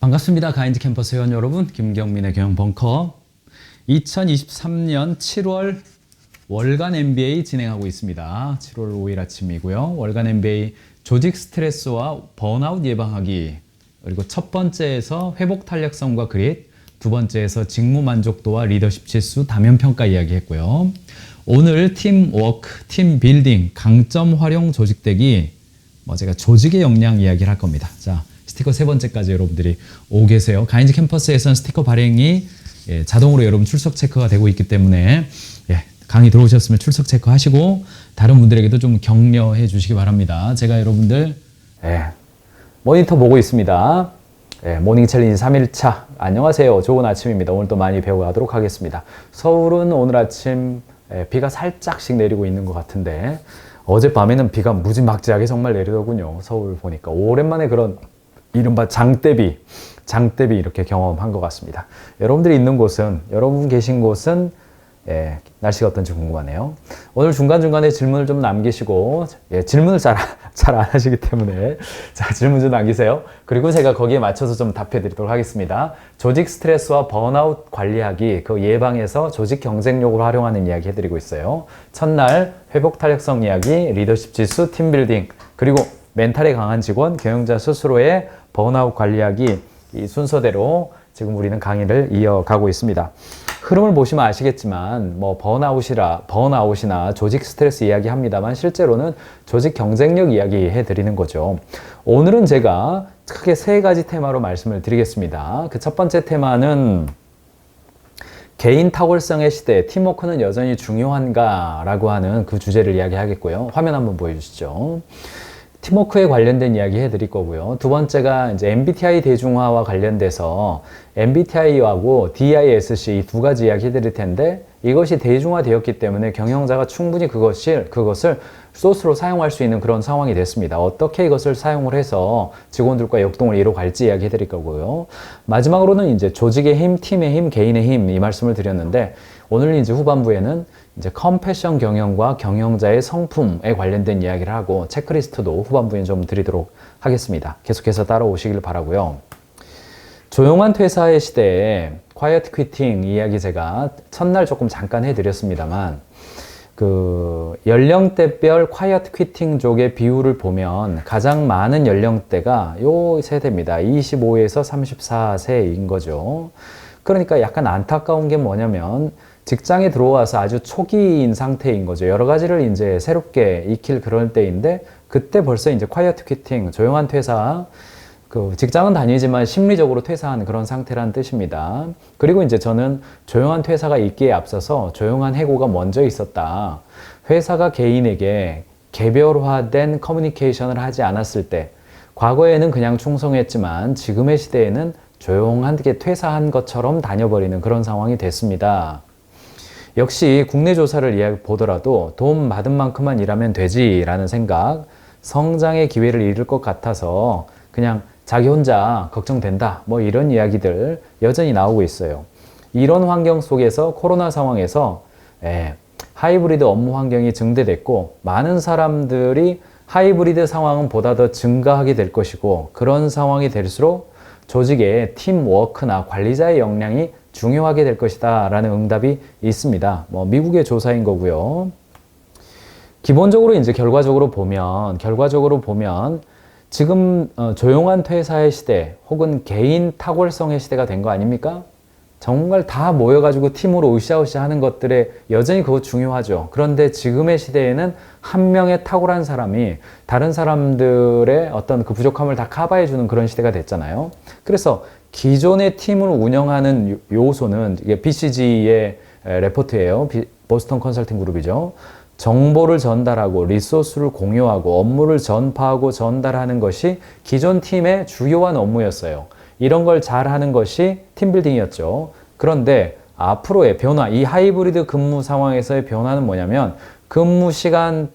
반갑습니다. 가인드 캠퍼스 회원 여러분, 김경민의 경영 벙커. 2023년 7월 월간 MBA 진행하고 있습니다. 7월 5일 아침이고요. 월간 MBA 조직 스트레스와 번아웃 예방하기. 그리고 첫 번째에서 회복 탄력성과 그릿, 두 번째에서 직무 만족도와 리더십 지수 다면 평가 이야기했고요. 오늘 팀 워크, 팀 빌딩, 강점 활용 조직대기 뭐 제가 조직의 역량 이야기를 할 겁니다. 자, 스티커 세 번째까지 여러분들이 오고 계세요. 가인즈 캠퍼스에서는 스티커 발행이 예, 자동으로 여러분 출석 체크가 되고 있기 때문에 예, 강의 들어오셨으면 출석 체크 하시고 다른 분들에게도 좀 격려해 주시기 바랍니다. 제가 여러분들 예, 모니터 보고 있습니다. 예, 모닝 챌린지 3일차. 안녕하세요. 좋은 아침입니다. 오늘 또 많이 배워가도록 하겠습니다. 서울은 오늘 아침 예, 비가 살짝씩 내리고 있는 것 같은데 어젯밤에는 비가 무지막지하게 정말 내리더군요. 서울 보니까 오랜만에 그런 이른바 장대비, 장대비 이렇게 경험한 것 같습니다. 여러분들이 있는 곳은, 여러분 계신 곳은 예, 날씨가 어떤지 궁금하네요. 오늘 중간중간에 질문을 좀 남기시고, 예, 질문을 잘, 잘 안 하시기 때문에, 자, 질문 좀 남기세요. 그리고 제가 거기에 맞춰서 좀 답해 드리도록 하겠습니다. 조직 스트레스와 번아웃 관리하기, 그 예방에서 조직 경쟁력으로 활용하는 이야기 해드리고 있어요. 첫날, 회복 탄력성 이야기, 리더십 지수, 팀빌딩, 그리고 멘탈이 강한 직원, 경영자 스스로의 번아웃 관리하기, 이 순서대로 지금 우리는 강의를 이어가고 있습니다. 흐름을 보시면 아시겠지만 뭐 번아웃이라 번아웃이나 조직 스트레스 이야기 합니다만 실제로는 조직 경쟁력 이야기 해 드리는 거죠. 오늘은 제가 크게 세 가지 테마로 말씀을 드리겠습니다. 그 첫 번째 테마는 개인 탁월성의 시대, 팀워크는 여전히 중요한가라고 하는 그 주제를 이야기하겠고요. 화면 한번 보여 주시죠. 팀워크에 관련된 이야기 해드릴 거고요. 두 번째가 이제 MBTI 대중화와 관련돼서 MBTI하고 DISC 이 두 가지 이야기 해드릴 텐데 이것이 대중화되었기 때문에 경영자가 충분히 그것을, 그것을 소스로 사용할 수 있는 그런 상황이 됐습니다. 어떻게 이것을 사용을 해서 직원들과 역동을 이뤄갈지 이야기 해드릴 거고요. 마지막으로는 이제 조직의 힘, 팀의 힘, 개인의 힘 이 말씀을 드렸는데 오늘 이제 후반부에는 이제 컴패션 경영과 경영자의 성품에 관련된 이야기를 하고 체크리스트도 후반부에 좀 드리도록 하겠습니다. 계속해서 따라오시길 바라고요. 조용한 퇴사의 시대에 quiet quitting 이야기 제가 첫날 조금 잠깐 해드렸습니다만 그 연령대별 quiet quitting 쪽의 비율을 보면 가장 많은 연령대가 요 세대입니다. 25에서 34세인 거죠. 그러니까 약간 안타까운 게 뭐냐면 직장에 들어와서 아주 초기인 상태인 거죠. 여러 가지를 이제 새롭게 익힐 그럴 때인데 그때 벌써 이제 quiet quitting, 조용한 퇴사, 그 직장은 다니지만 심리적으로 퇴사한 그런 상태란 뜻입니다. 그리고 이제 저는 조용한 퇴사가 있기에 앞서서 조용한 해고가 먼저 있었다. 회사가 개인에게 개별화된 커뮤니케이션을 하지 않았을 때, 과거에는 그냥 충성했지만 지금의 시대에는 조용하게 퇴사한 것처럼 다녀버리는 그런 상황이 됐습니다. 역시 국내 조사를 보더라도 돈 받은 만큼만 일하면 되지라는 생각, 성장의 기회를 잃을 것 같아서 그냥 자기 혼자 걱정된다. 뭐 이런 이야기들 여전히 나오고 있어요. 이런 환경 속에서 코로나 상황에서 예, 하이브리드 업무 환경이 증대됐고 많은 사람들이 하이브리드 상황은 보다 더 증가하게 될 것이고 그런 상황이 될수록 조직의 팀워크나 관리자의 역량이 중요하게 될 것이다 라는 응답이 있습니다. 뭐 미국의 조사인 거고요. 기본적으로 이제 결과적으로 보면 결과적으로 보면 지금 어, 조용한 퇴사의 시대 혹은 개인 탁월성의 시대가 된 거 아닙니까? 정말 다 모여가지고 팀으로 으쌰으쌰 하는 것들에 여전히 그거 중요하죠. 그런데 지금의 시대에는 한 명의 탁월한 사람이 다른 사람들의 어떤 그 부족함을 다 커버해주는 그런 시대가 됐잖아요. 그래서 기존의 팀을 운영하는 요소는 이게 BCG의 레포트예요. 보스턴 컨설팅 그룹이죠. 정보를 전달하고 리소스를 공유하고 업무를 전파하고 전달하는 것이 기존 팀의 주요한 업무였어요. 이런 걸 잘하는 것이 팀빌딩이었죠. 그런데 앞으로의 변화, 이 하이브리드 근무 상황에서의 변화는 뭐냐면 근무 시간,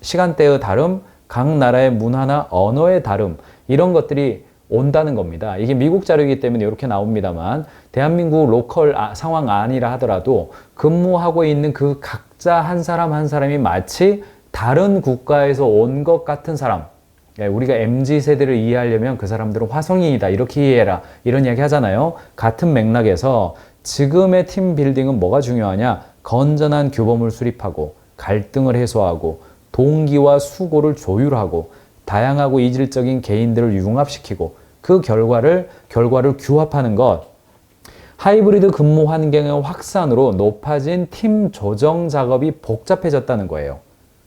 시간대의 다름, 각 나라의 문화나 언어의 다름, 이런 것들이 온다는 겁니다. 이게 미국 자료이기 때문에 이렇게 나옵니다만 대한민국 로컬 아, 상황 아니라 하더라도 근무하고 있는 그 각자 한 사람 한 사람이 마치 다른 국가에서 온 것 같은 사람 예, 우리가 MZ 세대를 이해하려면 그 사람들은 화성인이다 이렇게 이해해라 이런 이야기 하잖아요. 같은 맥락에서 지금의 팀 빌딩은 뭐가 중요하냐? 건전한 규범을 수립하고 갈등을 해소하고 동기와 수고를 조율하고 다양하고 이질적인 개인들을 융합시키고 그 결과를 결과를 규합하는 것 하이브리드 근무 환경의 확산으로 높아진 팀 조정 작업이 복잡해졌다는 거예요.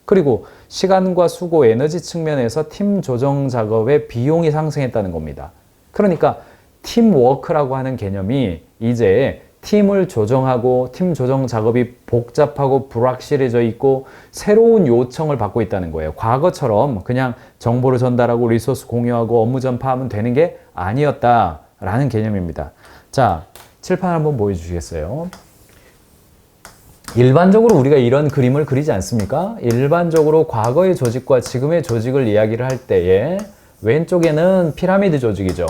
그리고 시간과 수고, 에너지 측면에서 팀 조정 작업의 비용이 상승했다는 겁니다. 그러니까 팀워크라고 하는 개념이 이제 팀을 조정하고 팀 조정 작업이 복잡하고 불확실해져 있고 새로운 요청을 받고 있다는 거예요. 과거처럼 그냥 정보를 전달하고 리소스 공유하고 업무 전파하면 되는 게 아니었다라는 개념입니다. 자, 칠판 한번 보여주시겠어요? 일반적으로 우리가 이런 그림을 그리지 않습니까? 일반적으로 과거의 조직과 지금의 조직을 이야기를 할 때에 왼쪽에는 피라미드 조직이죠.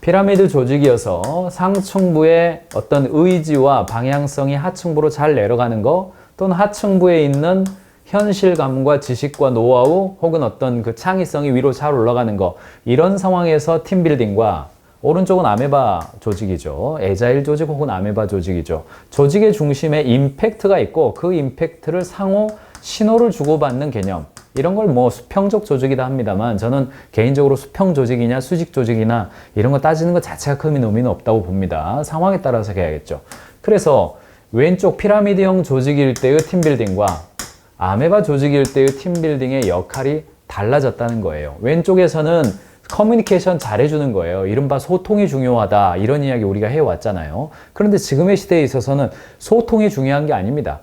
피라미드 조직이어서 상층부의 어떤 의지와 방향성이 하층부로 잘 내려가는 거 또는 하층부에 있는 현실감과 지식과 노하우 혹은 어떤 그 창의성이 위로 잘 올라가는 거 이런 상황에서 팀빌딩과 오른쪽은 아메바 조직이죠. 에자일 조직 혹은 아메바 조직이죠. 조직의 중심에 임팩트가 있고 그 임팩트를 상호 신호를 주고받는 개념. 이런 걸 뭐 수평적 조직이다 합니다만 저는 개인적으로 수평 조직이냐 수직 조직이나 이런 거 따지는 것 자체가 큰 의미는 없다고 봅니다. 상황에 따라서 해야겠죠. 그래서 왼쪽 피라미드형 조직일 때의 팀빌딩과 아메바 조직일 때의 팀빌딩의 역할이 달라졌다는 거예요. 왼쪽에서는 커뮤니케이션 잘해주는 거예요. 이른바 소통이 중요하다. 이런 이야기 우리가 해왔잖아요. 그런데 지금의 시대에 있어서는 소통이 중요한 게 아닙니다.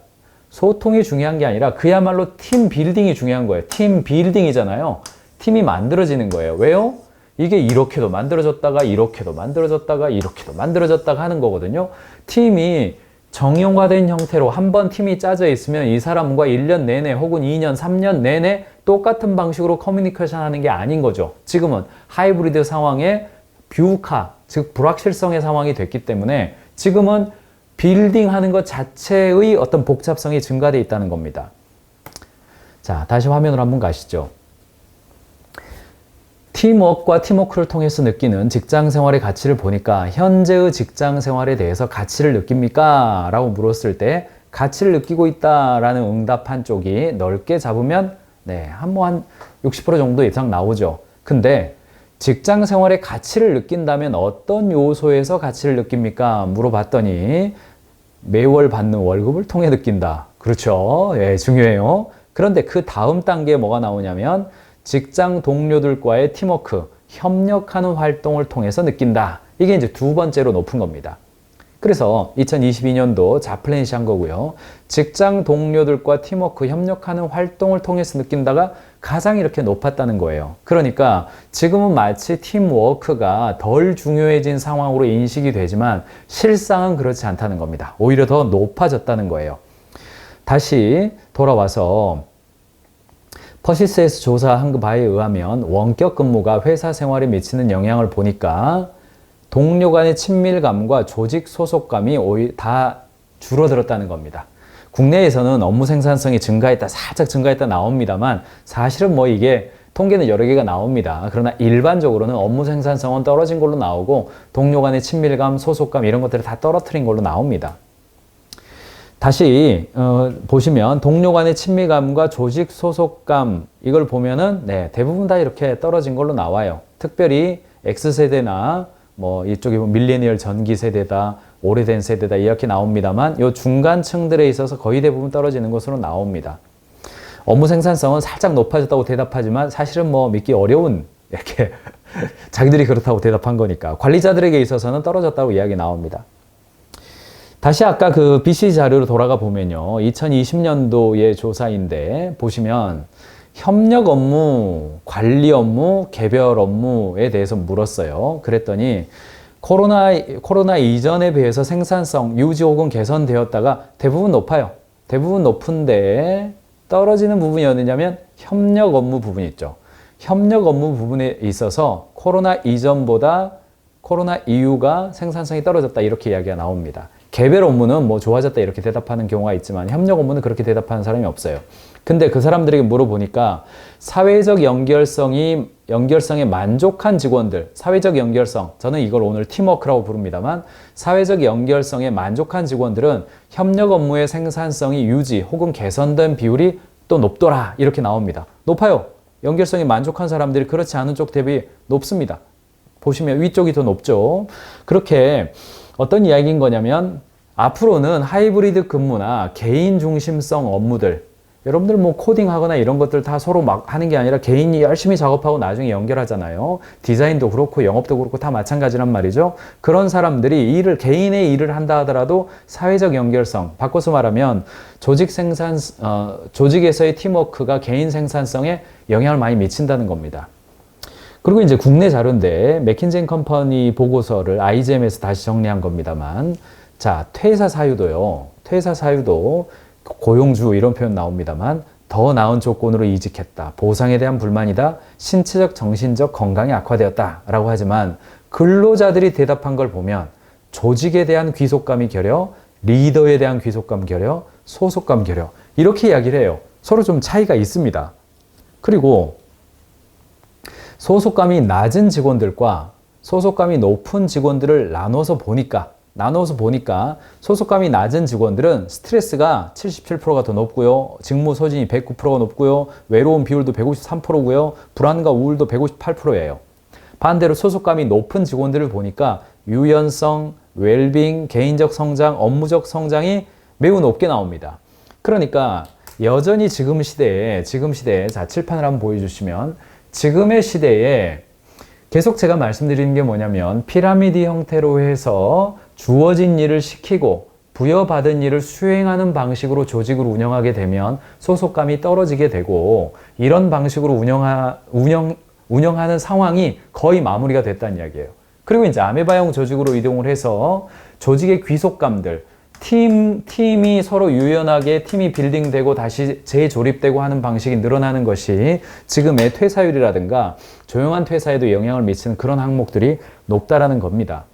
소통이 중요한 게 아니라 그야말로 팀 빌딩이 중요한 거예요. 팀 빌딩이잖아요. 팀이 만들어지는 거예요. 왜요? 이게 이렇게도 만들어졌다가 이렇게도 만들어졌다가 이렇게도 만들어졌다가 하는 거거든요. 팀이 정형화된 형태로 한 번 팀이 짜져 있으면 이 사람과 1년 내내 혹은 2년, 3년 내내 똑같은 방식으로 커뮤니케이션 하는 게 아닌 거죠. 지금은 하이브리드 상황에 뷰카, 즉 불확실성의 상황이 됐기 때문에 지금은 빌딩 하는 것 자체의 어떤 복잡성이 증가되어 있다는 겁니다. 자, 다시 화면으로 한번 가시죠. 팀워크와 팀워크를 통해서 느끼는 직장 생활의 가치를 보니까 현재의 직장 생활에 대해서 가치를 느낍니까? 라고 물었을 때 가치를 느끼고 있다라는 응답 한 쪽이 넓게 잡으면 네, 한 뭐한 60% 정도 이상 나오죠. 근데 직장 생활의 가치를 느낀다면 어떤 요소에서 가치를 느낍니까? 물어봤더니 매월 받는 월급을 통해 느낀다. 그렇죠. 예, 중요해요. 그런데 그 다음 단계에 뭐가 나오냐면 직장 동료들과의 팀워크, 협력하는 활동을 통해서 느낀다. 이게 이제 두 번째로 높은 겁니다. 그래서 2022년도 자플랜시 한 거고요. 직장 동료들과 팀워크, 협력하는 활동을 통해서 느낀다가 가장 이렇게 높았다는 거예요. 그러니까 지금은 마치 팀워크가 덜 중요해진 상황으로 인식이 되지만 실상은 그렇지 않다는 겁니다. 오히려 더 높아졌다는 거예요. 다시 돌아와서 퍼시스에서 조사한 바에 의하면 원격 근무가 회사 생활에 미치는 영향을 보니까 동료 간의 친밀감과 조직 소속감이 다 줄어들었다는 겁니다. 국내에서는 업무 생산성이 증가했다, 살짝 증가했다 나옵니다만 사실은 뭐 이게 통계는 여러 개가 나옵니다. 그러나 일반적으로는 업무 생산성은 떨어진 걸로 나오고 동료 간의 친밀감, 소속감 이런 것들을 다 떨어뜨린 걸로 나옵니다. 다시 어, 보시면 동료 간의 친밀감과 조직 소속감 이걸 보면은 네, 대부분 다 이렇게 떨어진 걸로 나와요. 특별히 X세대나 뭐 이쪽에 보면 밀레니얼 전기 세대다, 오래된 세대다 이렇게 나옵니다만 이 중간층들에 있어서 거의 대부분 떨어지는 것으로 나옵니다. 업무 생산성은 살짝 높아졌다고 대답하지만 사실은 뭐 믿기 어려운 이렇게 자기들이 그렇다고 대답한 거니까 관리자들에게 있어서는 떨어졌다고 이야기 나옵니다. 다시 아까 그 BC 자료로 돌아가 보면요. 2020년도의 조사인데 보시면 협력 업무, 관리 업무, 개별 업무에 대해서 물었어요. 그랬더니 코로나, 코로나 이전에 비해서 생산성 유지 혹은 개선되었다가 대부분 높아요. 대부분 높은데 떨어지는 부분이 어느냐면 협력 업무 부분 있죠. 협력 업무 부분에 있어서 코로나 이전보다 코로나 이후가 생산성이 떨어졌다 이렇게 이야기가 나옵니다. 개별 업무는 뭐 좋아졌다 이렇게 대답하는 경우가 있지만 협력 업무는 그렇게 대답하는 사람이 없어요. 근데 그 사람들에게 물어보니까 사회적 연결성이 연결성에 만족한 직원들, 사회적 연결성, 저는 이걸 오늘 팀워크라고 부릅니다만 사회적 연결성에 만족한 직원들은 협력 업무의 생산성이 유지 혹은 개선된 비율이 또 높더라 이렇게 나옵니다. 높아요. 연결성에 만족한 사람들이 그렇지 않은 쪽 대비 높습니다. 보시면 위쪽이 더 높죠. 그렇게 어떤 이야기인 거냐면 앞으로는 하이브리드 근무나 개인 중심성 업무들 여러분들 뭐 코딩하거나 이런 것들 다 서로 막 하는 게 아니라 개인이 열심히 작업하고 나중에 연결하잖아요. 디자인도 그렇고 영업도 그렇고 다 마찬가지란 말이죠. 그런 사람들이 일을 개인의 일을 한다 하더라도 사회적 연결성 바꿔서 말하면 조직 생산 어, 조직에서의 팀워크가 개인 생산성에 영향을 많이 미친다는 겁니다. 그리고 이제 국내 자료인데 맥킨젠 컴퍼니 보고서를 IGM에서 다시 정리한 겁니다만 자 퇴사 사유도요 퇴사 사유도 고용주 이런 표현 나옵니다만 더 나은 조건으로 이직했다. 보상에 대한 불만이다. 신체적 정신적 건강이 악화되었다 라고 하지만 근로자들이 대답한 걸 보면 조직에 대한 귀속감이 결여 리더에 대한 귀속감 결여 소속감 결여. 이렇게 이야기를 해요. 서로 좀 차이가 있습니다. 그리고 소속감이 낮은 직원들과 소속감이 높은 직원들을 나눠서 보니까 나눠서 보니까 소속감이 낮은 직원들은 스트레스가 77%가 더 높고요. 직무 소진이 109%가 높고요. 외로운 비율도 153%고요. 불안과 우울도 158%예요. 반대로 소속감이 높은 직원들을 보니까 유연성, 웰빙, 개인적 성장, 업무적 성장이 매우 높게 나옵니다. 그러니까 여전히 지금 시대에 지금 시대에 자 칠판을 한번 보여주시면 지금의 시대에 계속 제가 말씀드리는 게 뭐냐면 피라미드 형태로 해서 주어진 일을 시키고 부여받은 일을 수행하는 방식으로 조직을 운영하게 되면 소속감이 떨어지게 되고 이런 방식으로 운영하, 운영, 운영하는 상황이 거의 마무리가 됐다는 이야기예요. 그리고 이제 아메바형 조직으로 이동을 해서 조직의 귀속감들, 팀, 팀이 서로 유연하게 팀이 빌딩되고 다시 재조립되고 하는 방식이 늘어나는 것이 지금의 퇴사율이라든가 조용한 퇴사에도 영향을 미치는 그런 항목들이 높다라는 겁니다.